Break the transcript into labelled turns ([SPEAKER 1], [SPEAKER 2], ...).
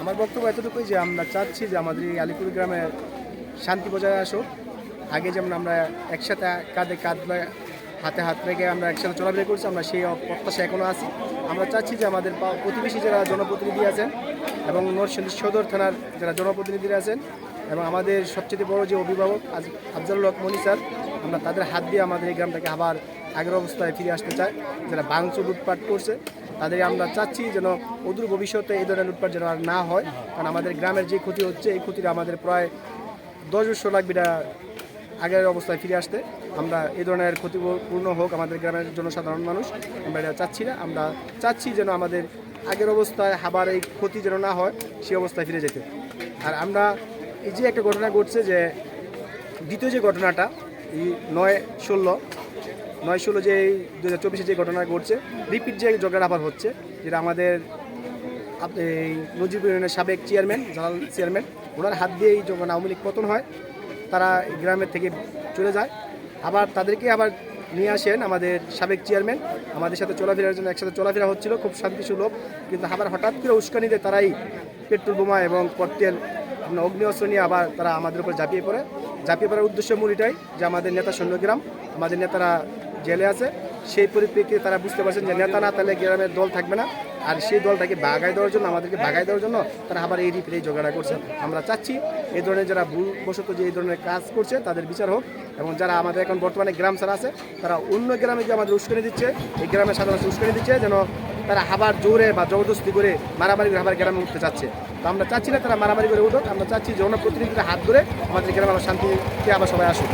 [SPEAKER 1] আমার বক্তব্য এতটুকুই যে আমরা চাচ্ছি যে আমাদের এই আলিপুর গ্রামে শান্তি বজায় আসুক। আগে যেমন আমরা একসাথে কাঁধে কাঁধ হাতে হাত রেখে আমরা একসাথে চলাফেরা করছি, আমরা সেই প্রত্যাশা এখনও আছি। আমরা চাচ্ছি যে আমাদের প্রতিবেশী যারা জনপ্রতিনিধি আছেন এবং নরসিংদী সদর থানার যারা জনপ্রতিনিধিরা আছেন এবং আমাদের সবচেয়ে বড় যে অভিভাবক আজ আফজালুল হক মনি স্যার, আমরা তাদের হাত দিয়ে আমাদের এই গ্রামটাকে আবার আগের অবস্থায় ফিরে আসতে চাই যারা বাংশ লুটপাট করছে, তাদের আমরা চাচ্ছি যেন অদূর ভবিষ্যতে এই ধরনের লুটপাট যেন আর না হয়, কারণ আমাদের গ্রামের যে ক্ষতি হচ্ছে, এই ক্ষতিটা আমাদের প্রায় দশ বছর লাগবে আগের অবস্থায় ফিরে আসতে। আমরা এই ধরনের ক্ষতিপূর্ণ হোক, আমাদের গ্রামের জনসাধারণ মানুষ, আমরা এটা চাচ্ছি না। আমরা চাচ্ছি যেন আমাদের আগের অবস্থায় হাবার এই ক্ষতি যেন না হয় সেই অবস্থায় ফিরে যেতে। আর আমরা এই যে একটা ঘটনা ঘটছে যে, দ্বিতীয় যে ঘটনাটা, এই নয় ষোলো নয় ষোলো যে এই দু হাজার চব্বিশে যে ঘটনা ঘটছে, রিপিট যে ঝগড়া আবার হচ্ছে, যেটা আমাদের এই নজিবুর ইউনিয়নের সাবেক চেয়ারম্যান, জালাল চেয়ারম্যান, ওনার হাত দিয়ে এই যখন আওয়ামী লীগ পতন হয়, তারা গ্রামের থেকে চলে যায়। আবার তাদেরকে আবার নিয়ে আসেন আমাদের সাবেক চেয়ারম্যান, আমাদের সাথে চলাফেরার জন্য একসাথে চলাফেরা হচ্ছিল, খুব শান্তি সুলভ কিন্তু আবার হঠাৎ করে উস্কানিতে তারাই পেট্রোল বোমা এবং ককটেল অগ্নি অস্ত্র নিয়ে আবার তারা আমাদের উপর ঝাঁপিয়ে পড়ে। ঝাঁপিয়ে পড়ার উদ্দেশ্য মূল এটাই যে আমাদের নেতা সৈন্যগ্রাম, আমাদের নেতারা জেলে আছে, সেই পরিপ্রেক্ষিতে তারা বুঝতে পারছেন যে নেতা না তাহলে গ্রামের দল থাকবে না। আর সেই দলটাকে বাগাই দেওয়ার জন্য, আমাদেরকে বাগাই দেওয়ার জন্য তারা আবার এই রিপে ঝগড়া করছেন আমরা চাচ্ছি এই ধরনের যারা ভুলবশত যে এই ধরনের কাজ করছে, তাদের বিচার হোক এবং যারা আমাদের এখন বর্তমানে গ্রাম ছাড়া আছে, তারা অন্য গ্রামে যে আমাদের উস্কানি দিচ্ছে। এই গ্রামের সাধারণ উস্কানি দিচ্ছে যেন তারা হাবার জোরে বা জবরদস্তি করে মারামারি করে আবার গ্রামে উঠতে চাচ্ছে। তো আমরা চাচ্ছি না তারা মারামারি করে উঠুক, আমরা চাচ্ছি জনপ্রতিনিধিদের হাত ধরে আমাদের গ্রামে আবার শান্তিতে আবার সবাই আসুক।